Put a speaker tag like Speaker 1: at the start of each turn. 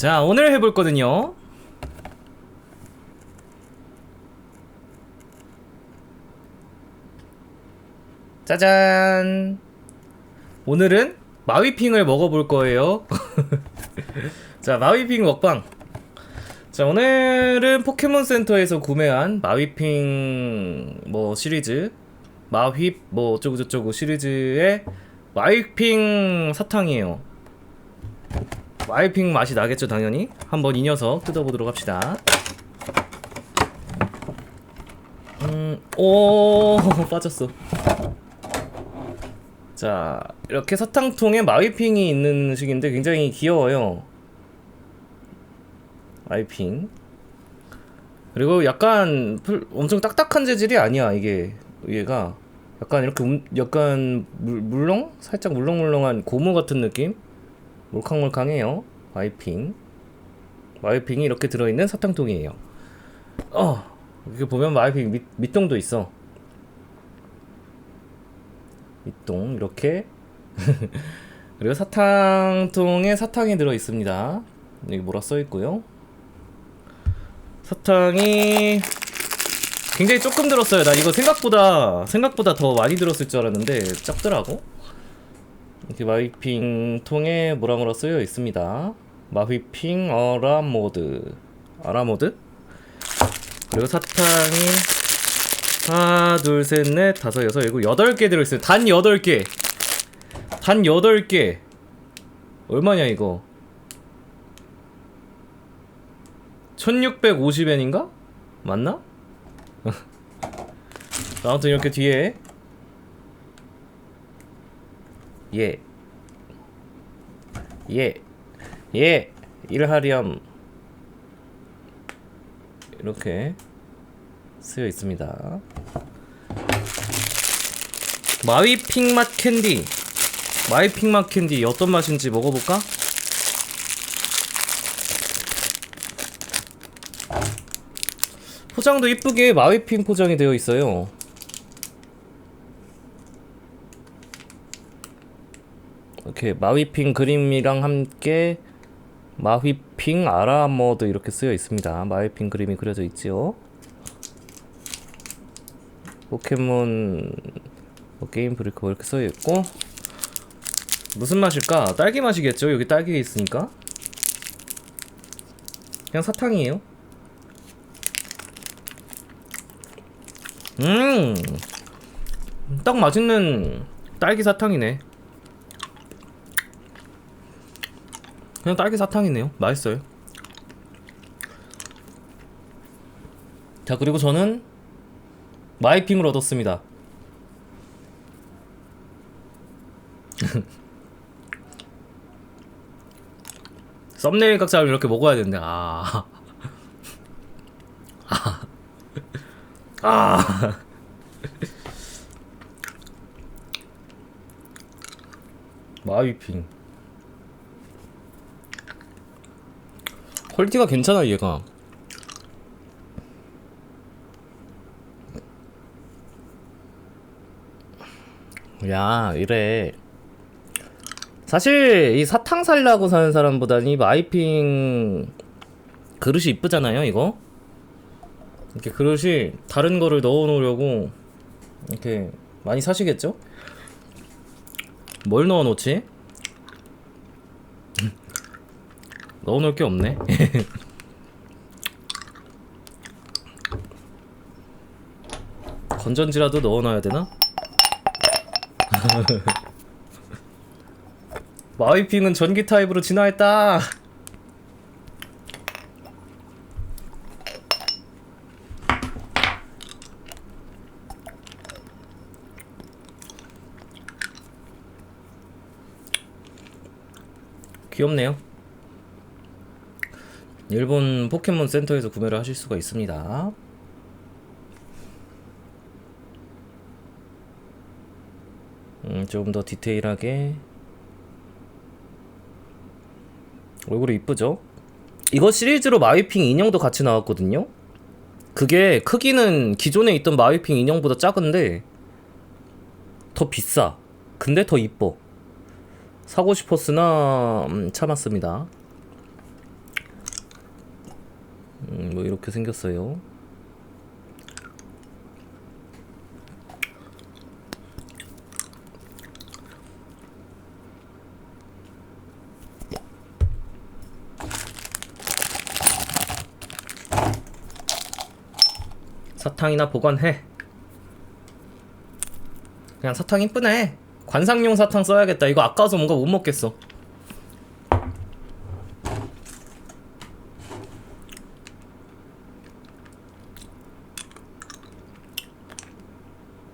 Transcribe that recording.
Speaker 1: 자, 오늘 해볼 거는요. 짜잔. 오늘은 마위핑을 먹어볼 거예요. 자, 마위핑 먹방. 자, 오늘은 포켓몬 센터에서 구매한 마위핑 뭐 시리즈, 마휩 뭐 어쩌고 저쩌고 시리즈의 마위핑 사탕이에요. 마이핑 맛이 나겠죠 당연히? 한번 이 녀석 뜯어보도록 합시다. 음오 빠졌어. 자 이렇게 사탕통에 마이핑이 있는 식인데 굉장히 귀여워요. 마이핑. 그리고 약간 풀- 엄청 딱딱한 재질이 아니야 이게 얘가. 약간 이렇게 음- 약간 물, 물렁? 살짝 물렁물렁한 고무 같은 느낌? 몰캉몰캉해요. 마이핑. 마이핑이 이렇게 들어있는 사탕통이에요. 어, 이렇게 보면 마이핑 밑, 밑동도 있어. 밑동, 이렇게. 그리고 사탕통에 사탕이 들어있습니다. 여기 뭐라 써있고요. 사탕이 굉장히 조금 들었어요. 나 이거 생각보다, 생각보다 더 많이 들었을 줄 알았는데, 작더라고. 이렇게 마휘핑 통에 뭐라 쓰여 있습니다. 마휘핑 어라모드 아라모드 그리고 사탕이 하나 둘 셋 넷 다섯 여섯 일곱 여덟 개 들어있어요. 단 여덟 개. 단 여덟 개. 얼마냐 이거? 1650엔인가? 맞나? 아무튼 이렇게 뒤에 예. 예. 예. 일하렴. 이렇게 쓰여 있습니다. 마위 핑 맛 캔디. 마위 핑 맛 캔디 어떤 맛인지 먹어볼까? 포장도 이쁘게 마위핑 포장이 되어 있어요. 이렇게 마휘핑 그림이랑 함께 마휘핑 아라모드 이렇게 쓰여 있습니다. 마휘핑 그림이 그려져 있지요. 포켓몬 뭐 게임 브레이크 이렇게 써 있고 무슨 맛일까? 딸기 맛이겠죠. 여기 딸기 있으니까. 그냥 사탕이에요. 음, 딱 맛있는 딸기 사탕이네. 그냥 딸기 사탕이네요. 맛있어요. 자, 그리고 저는 마이핑을 얻었습니다. 썸네일 각자를 이렇게 먹어야 되는데, 아. 아. 아. 마이핑. 퀄리티가 괜찮아 얘가 야 이래 사실 이 사탕 살려고 사는 사람보다는 이 마이핑 그릇이 이쁘잖아요 이거 이렇게 그릇이 다른 거를 넣어 놓으려고 이렇게 많이 사시겠죠? 뭘 넣어 놓지? 넣어 놓을 게 없네 건전지라도 넣어놔야 되나? 마위핑은 전기 타입으로 진화했다. 귀엽네요. 일본 포켓몬 센터에서 구매를 하실 수가 있습니다. 음, 조금 더 디테일하게 얼굴이 이쁘죠? 이거 시리즈로 마위핑 인형도 같이 나왔거든요? 그게 크기는 기존에 있던 마위핑 인형보다 작은데 더 비싸. 근데 더 이뻐. 사고 싶었으나 음, 참았습니다. 음, 뭐 이렇게 생겼어요. 사탕이나 보관해. 그냥 사탕 이쁘네. 관상용 사탕 써야겠다. 이거 아까워서 뭔가 못 먹겠어.